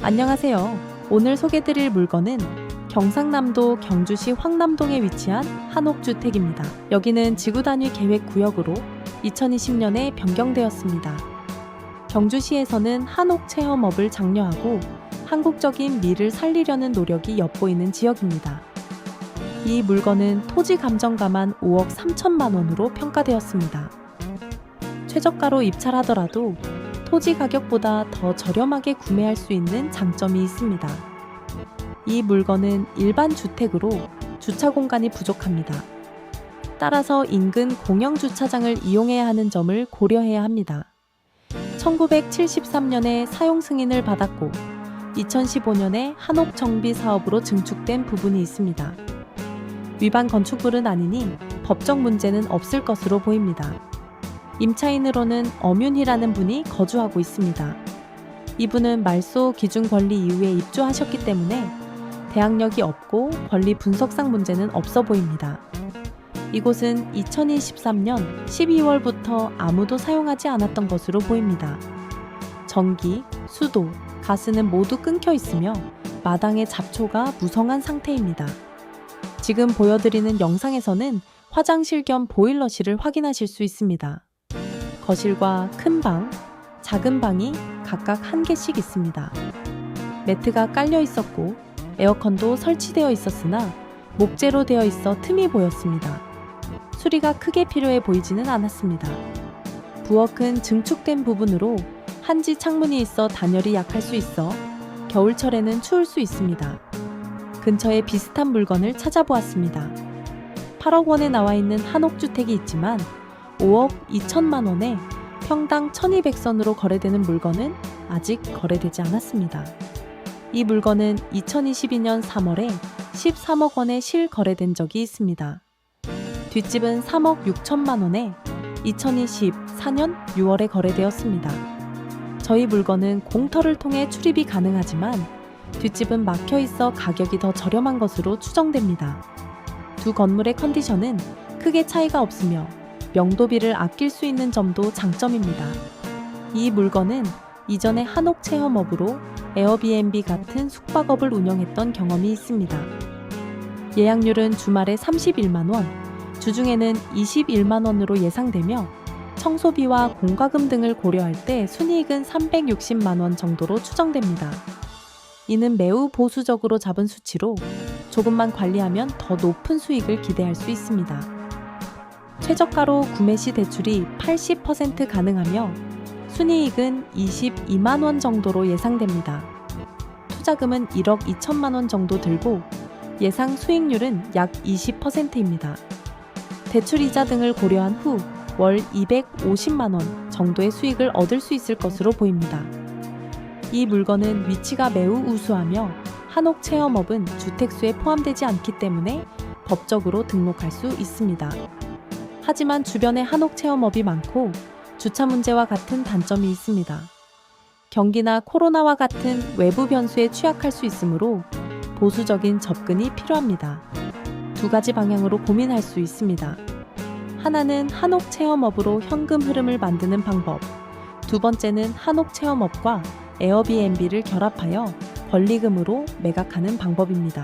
안녕하세요. 오늘 소개드릴 물건은 경상남도 경주시 황남동에 위치한 한옥주택입니다. 여기는 지구 단위 계획 구역으로 2020년에 변경되었습니다. 경주시에서는 한옥 체험업을 장려하고 한국적인 미를 살리려는 노력이 엿보이는 지역입니다. 이 물건은 토지 감정가만 5억 3천만 원으로 평가되었습니다. 최저가로 입찰하더라도 토지 가격보다 더 저렴하게 구매할 수 있는 장점이 있습니다. 이 물건은 일반 주택으로 주차 공간이 부족합니다. 따라서 인근 공영 주차장을 이용해야 하는 점을 고려해야 합니다. 1973년에 사용 승인을 받았고 2015년에 한옥 정비 사업으로 증축된 부분이 있습니다. 위반 건축물은 아니니 법적 문제는 없을 것으로 보입니다. 임차인으로는 엄윤희라는 분이 거주하고 있습니다. 이분은 말소 기준 권리 이후에 입주하셨기 때문에 대항력이 없고 권리 분석상 문제는 없어 보입니다. 이곳은 2023년 12월부터 아무도 사용하지 않았던 것으로 보입니다. 전기, 수도, 가스는 모두 끊겨 있으며 마당의 잡초가 무성한 상태입니다. 지금 보여드리는 영상에서는 화장실 겸 보일러실을 확인하실 수 있습니다. 거실과 큰 방, 작은 방이 각각 한 개씩 있습니다. 매트가 깔려 있었고 에어컨도 설치되어 있었으나 목재로 되어 있어 틈이 보였습니다. 수리가 크게 필요해 보이지는 않았습니다. 부엌은 증축된 부분으로 한지 창문이 있어 단열이 약할 수 있어 겨울철에는 추울 수 있습니다. 근처에 비슷한 물건을 찾아보았습니다. 8억 원에 나와 있는 한옥주택이 있지만 5억 2천만 원에 평당 1200선으로 거래되는 물건은 아직 거래되지 않았습니다. 이 물건은 2022년 3월에 13억 원에 실거래된 적이 있습니다. 뒷집은 3억 6천만 원에 2024년 6월에 거래되었습니다. 저희 물건은 공터를 통해 출입이 가능하지만 뒷집은 막혀 있어 가격이 더 저렴한 것으로 추정됩니다. 두 건물의 컨디션은 크게 차이가 없으며 명도비를 아낄 수 있는 점도 장점입니다. 이 물건은 이전에 한옥 체험업으로 에어비앤비 같은 숙박업을 운영했던 경험이 있습니다. 예약률은 주말에 31만 원, 주중에는 21만 원으로 예상되며 청소비와 공과금 등을 고려할 때 순이익은 360만 원 정도로 추정됩니다. 이는 매우 보수적으로 잡은 수치로 조금만 관리하면 더 높은 수익을 기대할 수 있습니다. 최저가로 구매 시 대출이 80% 가능하며 순이익은 22만 원 정도로 예상됩니다. 투자금은 1억 2천만 원 정도 들고 예상 수익률은 약 20%입니다. 대출 이자 등을 고려한 후 월 250만 원 정도의 수익을 얻을 수 있을 것으로 보입니다. 이 물건은 위치가 매우 우수하며 한옥 체험업은 주택수에 포함되지 않기 때문에 법적으로 등록할 수 있습니다. 하지만 주변에 한옥 체험업이 많고 주차 문제와 같은 단점이 있습니다. 경기나 코로나와 같은 외부 변수에 취약할 수 있으므로 보수적인 접근이 필요합니다. 두 가지 방향으로 고민할 수 있습니다. 하나는 한옥 체험업으로 현금 흐름을 만드는 방법. 두 번째는 한옥 체험업과 에어비앤비를 결합하여 권리금으로 매각하는 방법입니다.